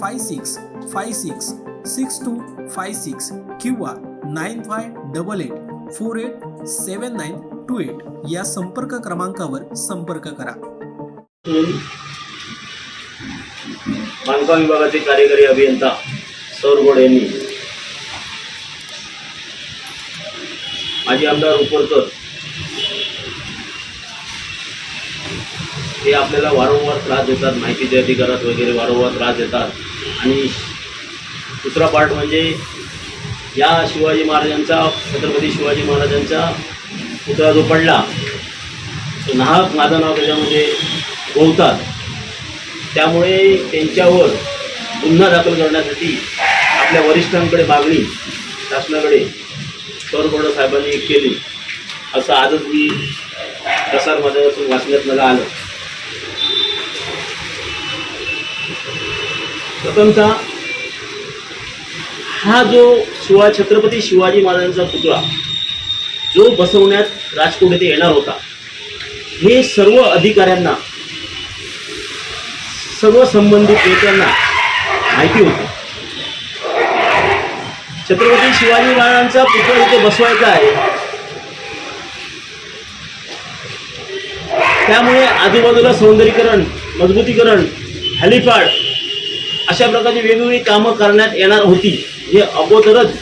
five six five six six two five six किंवा nine five double eight four eight seven nine two eight या संपर्क क्रमांकावर संपर्क करा. बांधकाम विभागाचे कार्यकारी अभियंता सौर गोड यांनी. माजी आमदार उपरकर हे आपल्याला वारंवार त्रास देतात माहितीच्या अधिकारात वगैरे वारंवार त्रास देतात. आणि दुसरा पार्ट म्हणजे या शिवाजी महाराजांचा छत्रपती शिवाजी महाराजांचा पुतळा जो पडला तो नाहक माझं नाव त्याच्यामध्ये गोवतात. त्यामुळे त्यांच्यावर गुन्हा दाखल करण्यासाठी आपल्या वरिष्ठांकडे मागणी शासनाकडे सौरगोड साहेबांनी केली. असं आजच मी प्रसारमाध्यमातून वाचण्यात मला आलं. प्रथमतः हा जो शिवा छत्रपती शिवाजी महाराजांचा पुतळा जो बसवण्यात राजकोट येथे येणार होता हे सर्व अधिकाऱ्यांना सर्व संबंधित नेत्यांना माहिती होती. छत्रपती शिवाजी महाराजांचा पुतळा इथे बसवायचा आहे. त्यामुळे आजूबाजूला सौंदर्यीकरण मजबूतीकरण हॅलिपॅड अशा प्रकारची वेगवेगळी कामं करण्यात येणार होती. हे अगोदरच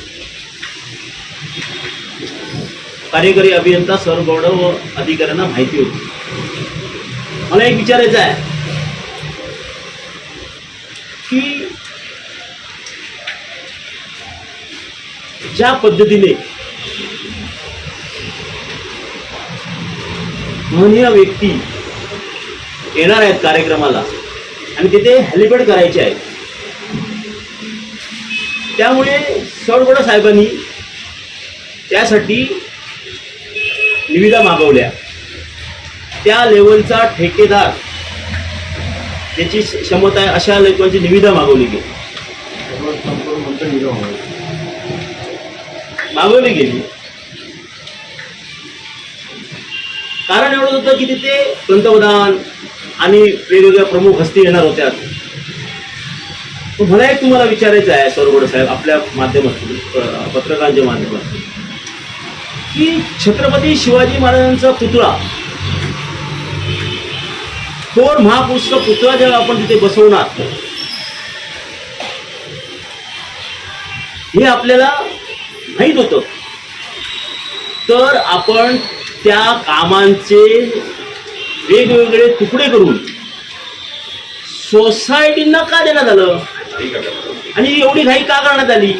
कार्यकारी अभियंता सर गौडव व अधिकाऱ्यांना माहिती होती. मला एक विचारायचं आहे की ज्या पद्धतीने माननीय व्यक्ती येणार आहेत कार्यक्रमाला आणि तिथे हेलिपॅड करायचे आहेत त्यामुळे सरगोड साहेबांनी त्यासाठी निविदा मागवल्या. त्या लेवलचा ठेकेदार त्याची क्षमता आहे अशा लेवलची निविदा मागवली गेली. मागवली गेली. कारण एवढं होतं की तिथे पंतप्रधान आणि वेगवेगळ्या प्रमुख हस्ती येणार होत्या मला एक तुम्हाला विचारायचं आहे सरगोड साहेब आपल्या माध्यमातून पत्रकारांच्या माध्यमातून. की छत्रपती शिवाजी महाराजांचा पुतळा थोर महापुरुष पुतळा जेव्हा आपण तिथे बसवणार हे आपल्याला माहीत होतं. तर आपण त्या कामांचे वेगवेगळे तुकडे करून सोसायटींना का देण्यात आलं? आणि एवढी घाई का करण्यात आली?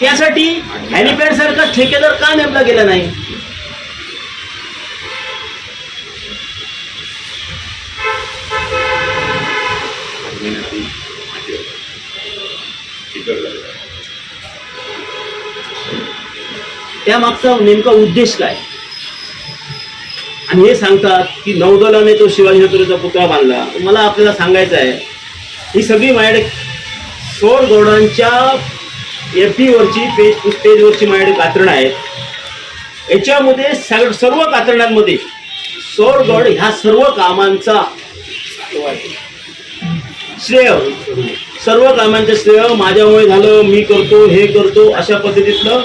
त्यासाठी हॅलिपॅड सारखा ठेकेदार का नेमला गेला नाही? त्यामागचा नेमका उद्देश काय? आणि हे सांगतात की नौदलाने तो शिवाजी छत्रपतीचा पुतळा बांधला. मला आपल्याला सांगायचं आहे ही सगळी माझ्याकडे सोड गौडांच्या एफ टीवरची पेज पेजवरची माझ्याकडे कातरणं आहेत. याच्यामध्ये सग सर्व कातरणांमध्ये सोरगड ह्या सर्व कामांचा श्रेय सर्व कामांचं श्रेय माझ्यामुळे झालं मी करतो हे करतो अशा पद्धतीतलं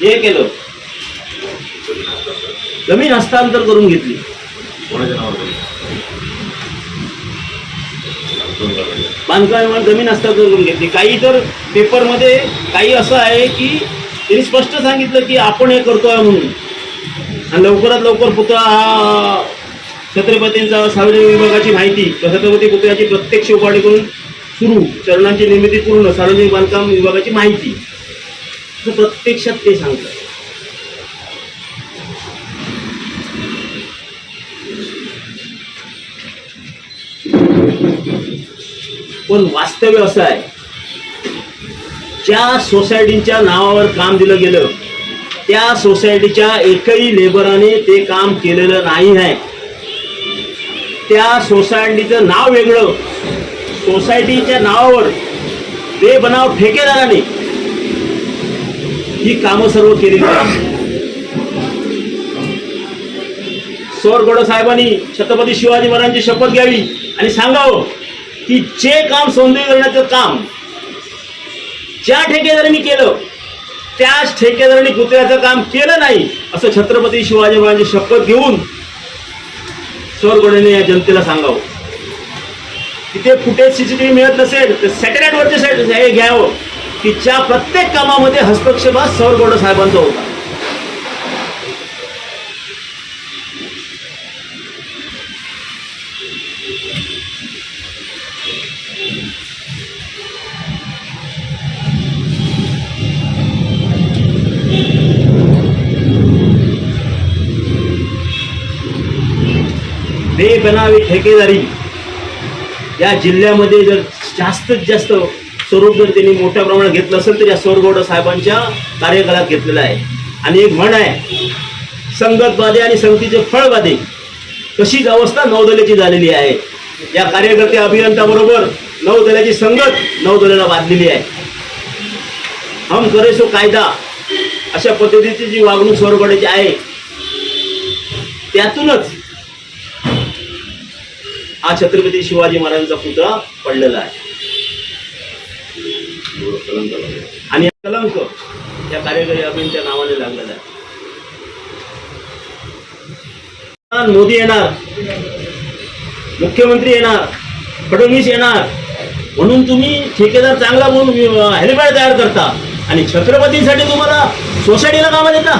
हे केलं. जमीन हस्तांतर करून घेतली. बांधकाम विभाग जमीन हस्तांतर करून घेतली. काही तर पेपरमध्ये काही असं आहे की त्यांनी स्पष्ट सांगितलं की आपण हे करतोय म्हणून. आणि लवकरात लवकर पुतळा हा छत्रपतींचा सार्वजनिक विभागाची माहिती छत्रपती पुतळ्याची प्रत्यक्ष उभारणी करून सुरू चरणांची निर्मिती पूर्ण सार्वजनिक बांधकाम विभागाची माहिती. तर प्रत्यक्षात ते सांगतात. पण वास्तव्य असं आहे. ज्या सोसायटीच्या नावावर काम दिलं गेलं त्या सोसायटीच्या एकही लेबराने ते काम केलेलं नाही आहे. त्या सोसायटीचं नाव वेगळं. सोसायटीच्या नावावर ते बनाव ठेकेदाराने ही कामं सर्व केलेली आहेत. सोरगोड साहेबांनी छत्रपती शिवाजी महाराजांची शपथ घ्यावी आणि सांगावं की जे काम सौंदर्यीकरणाचं काम ज्या ठेकेदारांनी केलं त्याच ठेकेदारांनी कुत्र्याचं काम केलं नाही असं छत्रपती शिवाजी महाराजांची शपथ घेऊन स्वरगोडेने या जनतेला सांगावं. तिथे फुटेज सीसीटीव्ही मिळत नसेल तर सॅटेलाईटवरचे साईड हे घ्यावं की ज्या प्रत्येक कामामध्ये हस्तक्षेप हा सौरगोड साहेबांचा होता. बेबनावी ठेकेदारी. या जिल्ह्यामध्ये जर जास्तीत जास्त स्वरूप जर त्यांनी मोठ्या प्रमाणात घेतलं असेल तर या सौरगौड साहेबांच्या कार्यकाळात घेतलेला आहे. आणि एक म्हण आहे संगतवादे आणि संगतीचे फळवादे तशीच अवस्था नौदलेची झालेली आहे? या कार्यकर्ते अभियंताबरोबर नौदलाची संगत नौदलाला बांधलेली आहे. हम करेसो कायदा अशा पद्धतीची जी वागणूक सौरगडाची आहे त्यातूनच हा छत्रपती शिवाजी महाराजांचा पुतळा पडलेला आहे. कलंक आणि कलंक या कार्यकारी अभियंत्या नावाने लागलेला आहे. मोदी येणार मुख्यमंत्री येणार फडणवीस येणार म्हणून तुम्ही ठेकेदार चांगला म्हणून हेलिपॅड तयार करता आणि छत्रपतींसाठी तुम्हाला सोसायटीला कामं देता.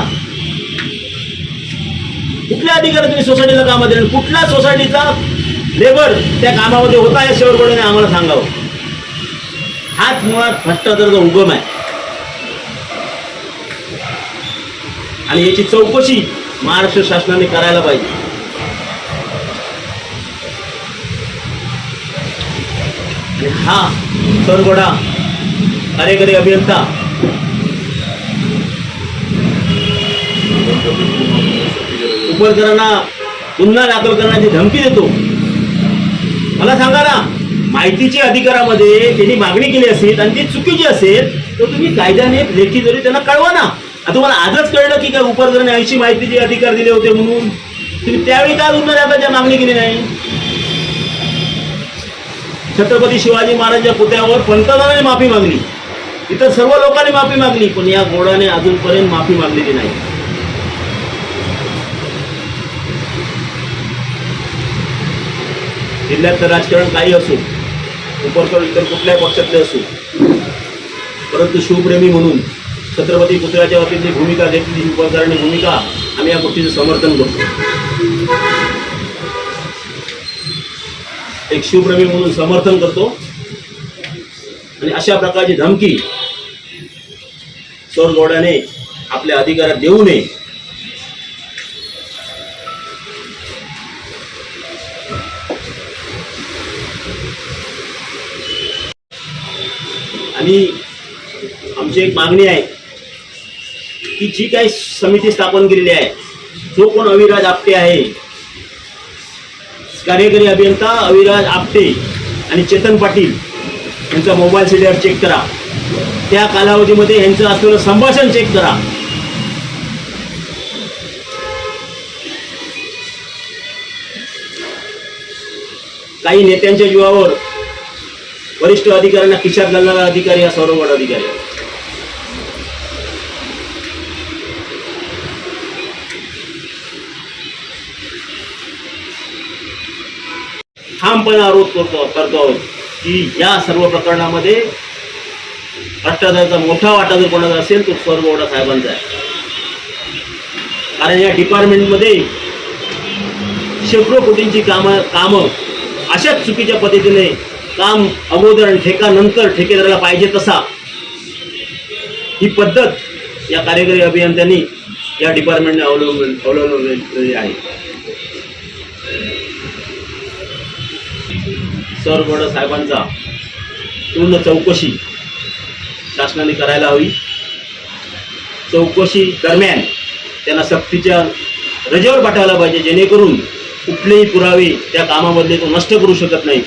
कुठल्या अधिकारी तुम्ही सोसायटीला कामं देणार? कुठल्या सोसायटीचा लेबर त्या कामामध्ये होता या शेवटपर्यंत आम्हाला सांगावं. हाच मुळात भ्रष्टाचाराचा उगम आहे. आणि याची चौकशी महाराष्ट्र शासनाने करायला पाहिजे. हा सरगोडा कार्यकारी अभियंता उपरकरांना गुन्हा दाखल करण्याची धमकी देतो. मला सांगा ना माहितीच्या अधिकारामध्ये त्यांनी मागणी केली असेल आणि ती चुकीची असेल तर तुम्ही कायद्याने लेखी जरी त्यांना कळवा ना. आता तुम्हाला आजच कळलं की काय उपरकरांनी ऐंशी माहितीचे अधिकार दिले होते म्हणून. तुम्ही त्यावेळी का गुन्हा मागणी केली नाही? छत्रपती शिवाजी महाराजांच्या पुत्यावर पंतप्रधानाने माफी मागली. इतर सर्व लोकांनी माफी मागली पण या गोडाने अजूनपर्यंत माफी मागलेली नाही. जिल्ह्यातलं राजकारण काही असो उपरकर इतर कुठल्याही पक्षातले असो परंतु शिवप्रेमी म्हणून छत्रपती पुतळ्याच्या वतीने भूमिका घेतली उपकरणी भूमिका आम्ही या गोष्टीचं समर्थन करतो. एक शिवप्रेमी म्हणून समर्थन करतो. आणि अशा प्रकारची धमकी सौरगौड्याने आपल्या अधिकारात देऊ नये. आणि आमची एक मागणी आहे की जी काही समिती स्थापन केलेली आहे जो कोण अविराज आपटे आहे? कार्यकारी अभियंता अविराज आपटे आणि चेतन पाटील यांचा मोबाईल सीडीआर चेक करा. त्या कालावधीमध्ये यांचं असलेलं संभाषण चेक करा. काही नेत्यांच्या जीवावर वरिष्ठ अधिकाऱ्यांना खिशात घालणारा अधिकारी हा सौरभ अधिकारी आहे. ठामपणे आरोप करतो करतो आहोत की या सर्व प्रकरणामध्ये भ्रष्टाचाराचा मोठा वाटा जर कोणाचा असेल तो सर्व वडा साहेबांचा आहे कारण या डिपार्टमेंटमध्ये शेकडो कोटींची कामं कामं अशाच चुकीच्या पद्धतीने काम अगोदर आणि ठेका नंतर ठेकेदाराला पाहिजे तसा. ही पद्धत या कार्यकारी अभियंत्यांनी या डिपार्टमेंटने अवलंबून अवलंबलेली आहे. सर गोड साहेबांचा पूर्ण चौकशी शासनाने करायला हवी. चौकशी दरम्यान त्यांना सक्तीच्या रजेवर पाठवायला पाहिजे जेणेकरून कुठलेही पुरावे त्या कामामधले तो नष्ट करू शकत नाही